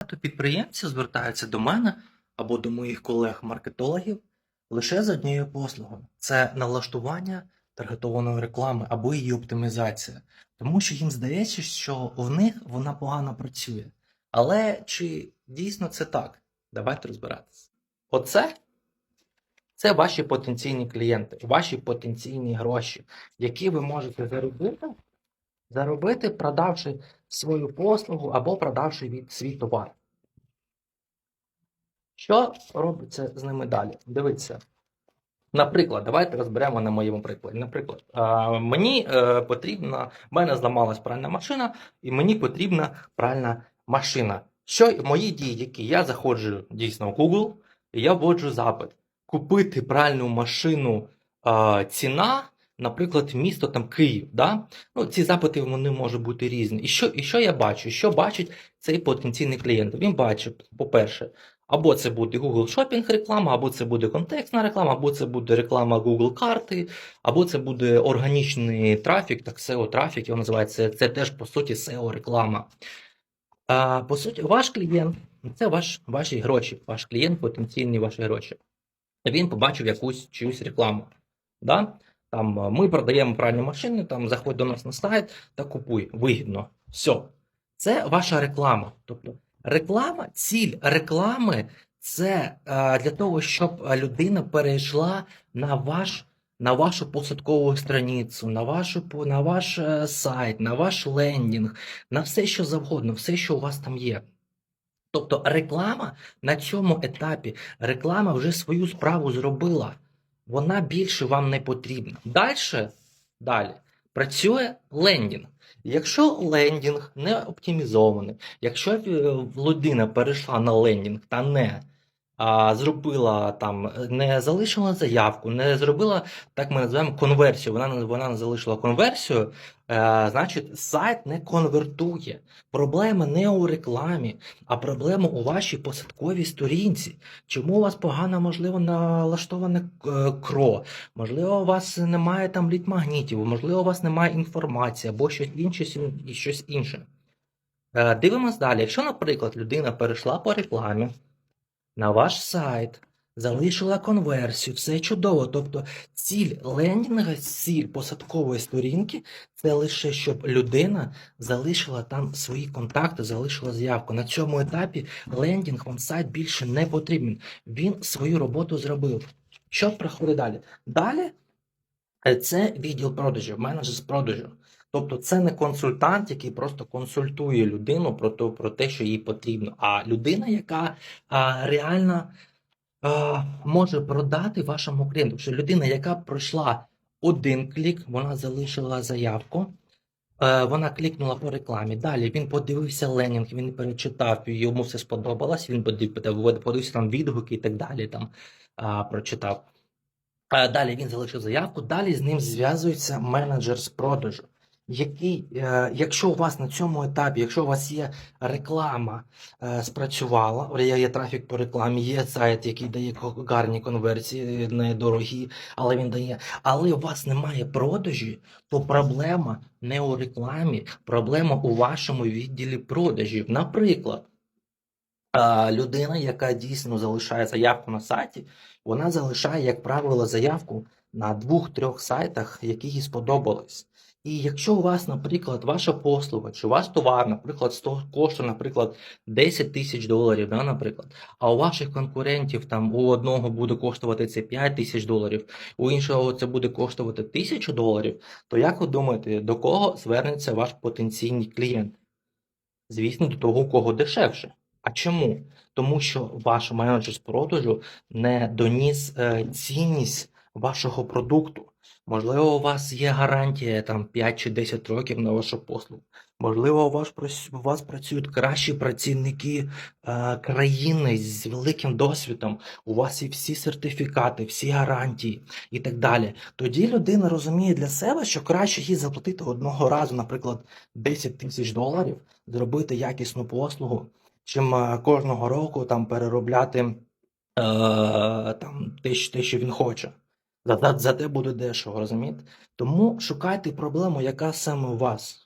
Багато підприємців звертаються до мене або до моїх колег-маркетологів лише з однією послугою: це налаштування таргетованої реклами або її оптимізація. Тому що їм здається, що в них вона погано працює. Але чи дійсно це так? Давайте розбиратися. Оце це ваші потенційні клієнти, ваші потенційні гроші, які ви можете заробити, заробити, продавши свою послугу або продавши свій товар. Що робиться з ними далі? Дивіться. Наприклад, давайте розберемо на моєму прикладі. Наприклад, мені е, потрібна, в мене зламалась пральна машина, і мені потрібна пральна машина. Що мої дії, які я заходжу дійсно в Google, і я вводжу запит. Купити пральну машину ціна, наприклад, місто там Київ. Да? Ну, ці запити вони можуть бути різні. І що, і що я бачу? Що бачить цей потенційний клієнт? Він бачить, по-перше, або це буде Google Shopping реклама, або це буде контекстна реклама, або це буде реклама Google карти, або це буде органічний трафік, так SEO трафік, його називається. Це теж по суті SEO реклама. По суті, ваш клієнт це ваш, ваші гроші, ваш клієнт потенційні ваші гроші. Він побачив якусь чиюсь рекламу. Да? Там ми продаємо пральні машини, там заходь до нас на сайт та купуй. Вигідно. Все. Це ваша реклама. Тобто реклама, ціль реклами це для того, щоб людина перейшла на ваш. На вашу посадкову страницю, на, вашу, на ваш е, сайт, на ваш лендінг, на все, що завгодно, все, що у вас там є. Тобто реклама на цьому етапі, реклама вже свою справу зробила. Вона більше вам не потрібна. Далі, далі працює лендінг. Якщо лендінг не оптимізований, якщо е, людина перейшла на лендінг та не а, зробила там, не залишила заявку, не зробила, так ми називаємо конверсію. Вона, вона не залишила конверсію, е, значить сайт не конвертує. Проблема не у рекламі, а проблема у вашій посадковій сторінці. Чому у вас погано, можливо, налаштоване е, кро? Можливо, у вас немає там лід-магнітів, можливо, у вас немає інформації або щось інше, і щось інше. Е, Дивимось далі. Якщо, наприклад, людина перейшла по рекламі на ваш сайт, залишила конверсію, все чудово. Тобто ціль лендінга, ціль посадкової сторінки це лише щоб людина залишила там свої контакти, залишила заявку. На цьому етапі лендінг вам сайт більше не потрібен. Він свою роботу зробив. Що проходить далі? Далі це відділ продажів, менеджер з продажу. Тобто це не консультант, який просто консультує людину про те, про те, що їй потрібно, а людина, яка а, реально а, може продати вашому клієнту. Що людина, яка пройшла один клік, вона залишила заявку. Е, Вона клікнула по рекламі. Далі він подивився ленінг, він перечитав, йому все сподобалось. Він подивився там відгуки і так далі. Там а, прочитав. Е, Далі він залишив заявку. Далі з ним зв'язується менеджер з продажу. Який, е, якщо у вас на цьому етапі, якщо у вас є реклама е, спрацювала, є, трафік по рекламі, є сайт, який дає гарні конверсії, недорогі, але він дає. Але у вас немає продажі, то проблема не у рекламі, проблема у вашому відділі продажів. Наприклад, людина, яка дійсно залишає заявку на сайті, вона залишає, як правило, заявку на двох-трьох сайтах, які їй сподобались. І якщо у вас, наприклад, ваша послуга чи ваш товар, наприклад, коштує, наприклад, 10 тисяч доларів, да, наприклад, а у ваших конкурентів там у одного буде коштувати це 5 тисяч доларів, у іншого це буде коштувати 1000 доларів, то як ви думаєте, до кого звернеться ваш потенційний клієнт? Звісно, до того, у кого дешевше. А чому? Тому що ваш менеджер з продажу не доніс е, цінність вашого продукту. Можливо, у вас є гарантія там 5 чи 10 років на вашу послугу. Можливо, у вас, у вас працюють кращі працівники е, країни з великим досвідом. У вас є всі сертифікати, всі гарантії і так далі. Тоді людина розуміє для себе, що краще їй заплатити одного разу, наприклад, 10 тисяч доларів, зробити якісну послугу, чим е, кожного року там переробляти е, там, те, що він хоче. За, за, за те буде дешево, розумієте? Тому шукайте проблему, яка саме у вас.